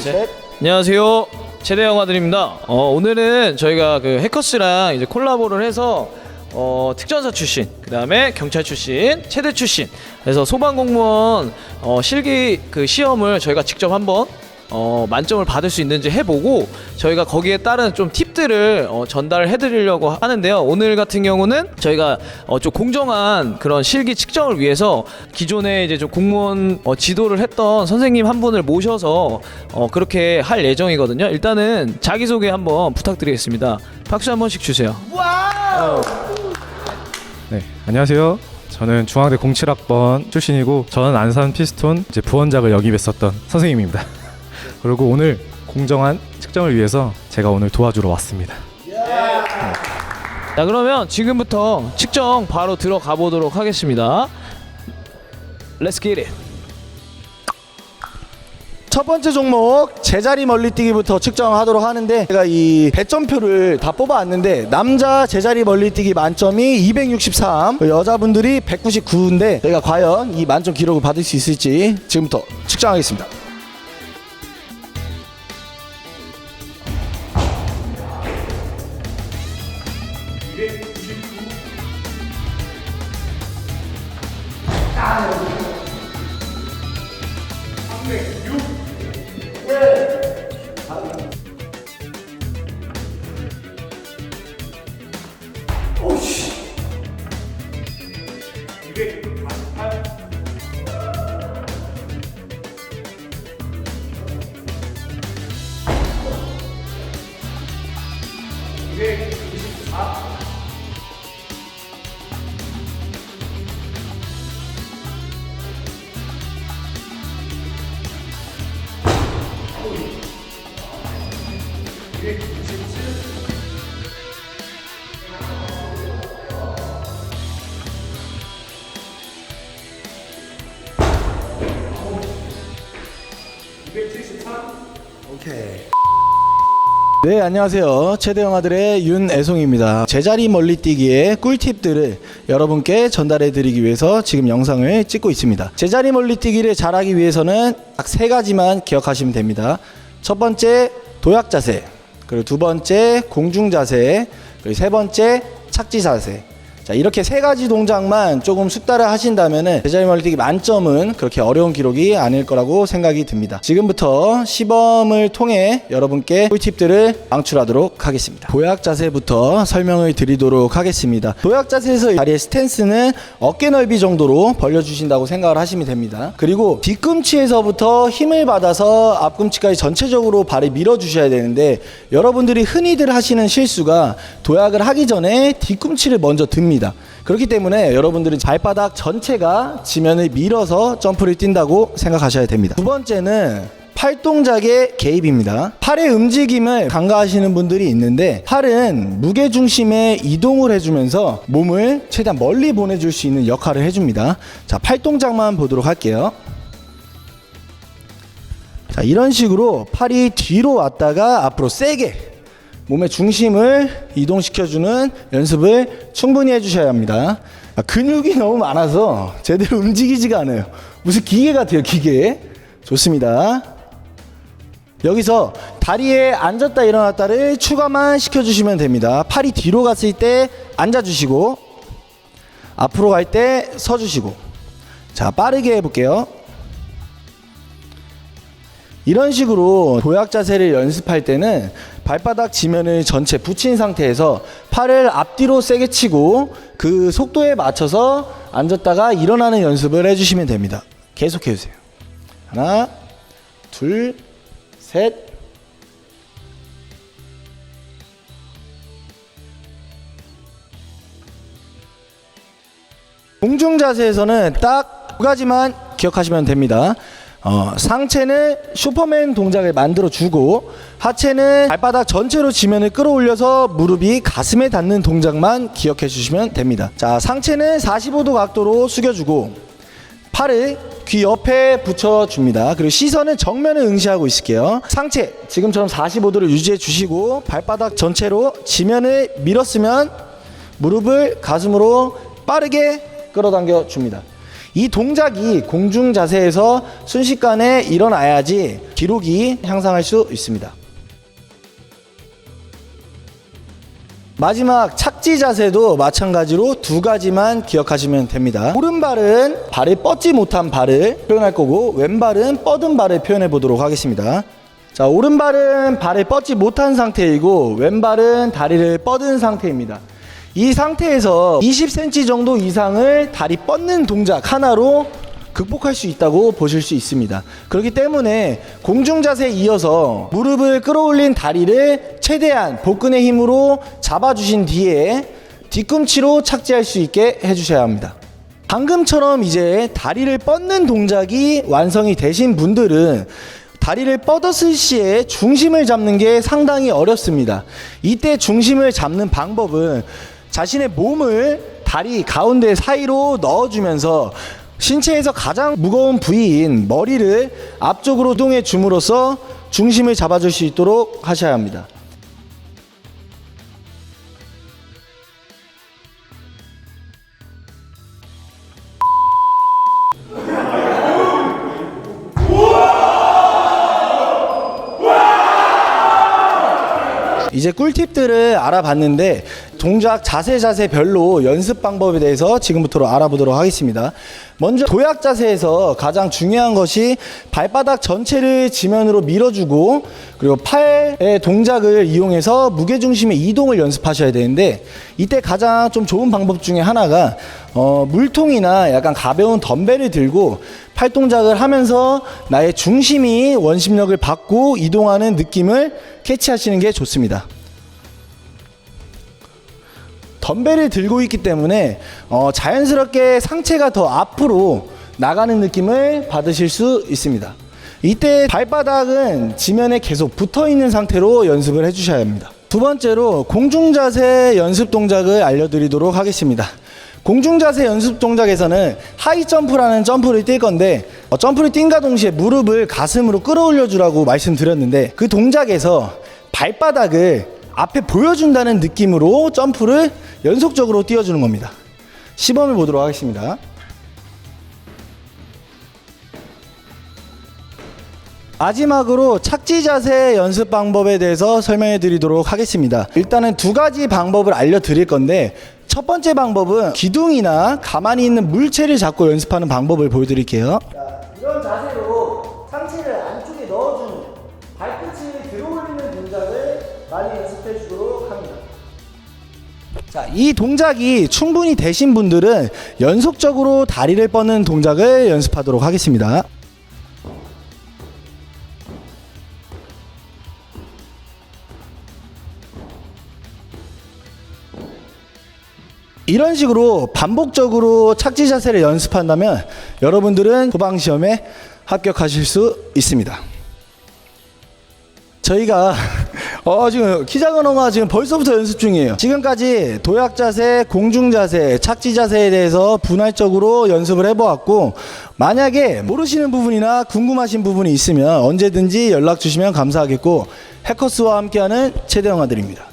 셋. 안녕하세요. 최대 영화들입니다. 어, 오늘은 저희가 그 해커스랑 이제 콜라보를 해서 어, 특전사 출신, 그 다음에 경찰 출신, 체대 출신, 그래서 소방 공무원 어, 실기 그 시험을 저희가 직접 한번 어, 만점을 받을 수 있는지 해보고 저희가 거기에 따른 좀 팁들을 어, 전달을 해드리려고 하는데요. 오늘 같은 경우는 저희가 어, 좀 공정한 그런 실기 측정을 위해서 기존에 이제 좀 공무원 어, 지도를 했던 선생님 한 분을 모셔서 어, 그렇게 할 예정이거든요. 일단은 자기소개 한번 부탁드리겠습니다. 박수 한 번씩 주세요. 네, 안녕하세요. 저는 중앙대 07학번 출신이고 저는 안산 피스톤 이제 부원장을 역임했었던 선생님입니다. 그리고 오늘 공정한 측정을 위해서 제가 오늘 도와주러 왔습니다. 자 그러면 지금부터 측정 바로 들어가 보도록 하겠습니다. Let's get it. 첫 번째 종목 제자리 멀리뛰기부터 측정하도록 하는데 제가 이 배점표를 다 뽑아왔는데 남자 제자리 멀리뛰기 만점이 263 여자분들이 199인데 제가 과연 이 만점 기록을 받을 수 있을지 지금부터 측정하겠습니다 오케이. 네 안녕하세요. 최대 영화들의 윤애송입니다. 제자리 멀리뛰기의 꿀팁들을 여러분께 전달해 드리기 위해서 지금 영상을 찍고 있습니다. 제자리 멀리뛰기를 잘하기 위해서는 딱 세 가지만 기억하시면 됩니다. 첫 번째 도약 자세. 그리고 두 번째 공중 자세. 그리고 세 번째 착지 자세 자 이렇게 세 가지 동작만 조금 숙달을 하신다면은 제자리 멀리뛰기 만점은 그렇게 어려운 기록이 아닐 거라고 생각이 듭니다. 지금부터 시범을 통해 여러분께 꿀팁들을 방출하도록 하겠습니다. 도약 자세부터 설명을 드리도록 하겠습니다. 도약 자세에서 다리의 스탠스는 어깨 넓이 정도로 벌려주신다고 생각을 하시면 됩니다. 그리고 뒤꿈치에서부터 힘을 받아서 앞꿈치까지 전체적으로 발을 밀어주셔야 되는데 여러분들이 흔히들 하시는 실수가 도약을 하기 전에 뒤꿈치를 먼저 듭니다. 그렇기 때문에 여러분들은 발바닥 전체가 지면을 밀어서 점프를 뛴다고 생각하셔야 됩니다. 두 번째는 팔 동작의 개입입니다. 팔의 움직임을 간과하시는 분들이 있는데 팔은 무게 중심의 이동을 해주면서 몸을 최대한 멀리 보내줄 수 있는 역할을 해줍니다. 자, 팔 동작만 보도록 할게요. 자, 이런 식으로 팔이 뒤로 왔다가 앞으로 세게 몸의 중심을 이동시켜주는 연습을 충분히 해주셔야 합니다. 아, 근육이 너무 많아서 제대로 움직이지가 않아요. 무슨 기계 같아요, 기계. 좋습니다. 여기서 다리에 앉았다 일어났다를 추가만 시켜주시면 됩니다. 팔이 뒤로 갔을 때 앉아주시고, 앞으로 갈 때 서주시고. 자, 빠르게 해볼게요. 이런 식으로 도약 자세를 연습할 때는 발바닥 지면을 전체 붙인 상태에서 팔을 앞뒤로 세게 치고 그 속도에 맞춰서 앉았다가 일어나는 연습을 해주시면 됩니다. 계속 해주세요. 하나, 둘, 셋. 공중 자세에서는 딱 두 가지만 기억하시면 됩니다. 어, 상체는 슈퍼맨 동작을 만들어 주고 하체는 발바닥 전체로 지면을 끌어올려서 무릎이 가슴에 닿는 동작만 기억해 주시면 됩니다. 자, 상체는 45도 각도로 숙여주고 팔을 귀 옆에 붙여줍니다. 그리고 시선은 정면을 응시하고 있을게요. 상체 지금처럼 45도를 유지해 주시고 발바닥 전체로 지면을 밀었으면 무릎을 가슴으로 빠르게 끌어당겨 줍니다. 이 동작이 공중 자세에서 순식간에 일어나야지 기록이 향상할 수 있습니다. 마지막 착지 자세도 마찬가지로 두 가지만 기억하시면 됩니다. 오른발은 발을 뻗지 못한 발을 표현할 거고 왼발은 뻗은 발을 표현해 보도록 하겠습니다. 자, 오른발은 발을 뻗지 못한 상태이고 왼발은 다리를 뻗은 상태입니다. 이 상태에서 20cm 정도 이상을 다리 뻗는 동작 하나로 극복할 수 있다고 보실 수 있습니다. 그렇기 때문에 공중 자세에 이어서 무릎을 끌어올린 다리를 최대한 복근의 힘으로 잡아주신 뒤에 뒤꿈치로 착지할 수 있게 해주셔야 합니다. 방금처럼 이제 다리를 뻗는 동작이 완성이 되신 분들은 다리를 뻗었을 시에 중심을 잡는 게 상당히 어렵습니다. 이때 중심을 잡는 방법은 자신의 몸을 다리 가운데 사이로 넣어주면서 신체에서 가장 무거운 부위인 머리를 앞쪽으로 동해 줌으로써 중심을 잡아줄 수 있도록 하셔야 합니다. 이제 꿀팁들을 알아봤는데 동작 자세 자세별로 연습 방법에 대해서 지금부터 알아보도록 하겠습니다. 먼저 도약 자세에서 가장 중요한 것이 발바닥 전체를 지면으로 밀어주고 그리고 팔의 동작을 이용해서 무게 중심의 이동을 연습하셔야 되는데 이때 가장 좀 좋은 방법 중에 하나가 어, 물통이나 약간 가벼운 덤벨을 들고 팔 동작을 하면서 나의 중심이 원심력을 받고 이동하는 느낌을 캐치하시는 게 좋습니다. 덤벨을 들고 있기 때문에 어, 자연스럽게 상체가 더 앞으로 나가는 느낌을 받으실 수 있습니다. 이때 발바닥은 지면에 계속 붙어 있는 상태로 연습을 해주셔야 합니다. 두 번째로 공중 자세 연습 동작을 알려드리도록 하겠습니다. 공중 자세 연습 동작에서는 하이 점프라는 점프를 뛸 건데 어, 점프를 뛴과 동시에 무릎을 가슴으로 끌어올려 주라고 말씀드렸는데 그 동작에서 발바닥을 앞에 보여준다는 느낌으로 점프를 연속적으로 띄워주는 겁니다. 시범을 보도록 하겠습니다. 마지막으로 착지 자세 연습 방법에 대해서 설명해 드리도록 하겠습니다. 일단은 두 가지 방법을 알려드릴 건데 첫 번째 방법은 기둥이나 가만히 있는 물체를 잡고 연습하는 방법을 보여드릴게요. 이런 자세로 많이 연습해 주도록 합니다. 자, 이 동작이 충분히 되신 분들은 연속적으로 다리를 뻗는 동작을 연습하도록 하겠습니다. 이런 식으로 반복적으로 착지 자세를 연습한다면 여러분들은 도방 시험에 합격하실 수 있습니다. 저희가 어 지금 키 작은 엄마 지금 벌써부터 연습 중이에요. 지금까지 도약 자세, 공중 자세, 착지 자세에 대해서 분할적으로 연습을 해보았고 만약에 모르시는 부분이나 궁금하신 부분이 있으면 언제든지 연락 주시면 감사하겠고 해커스와 함께하는 최대 영화들입니다.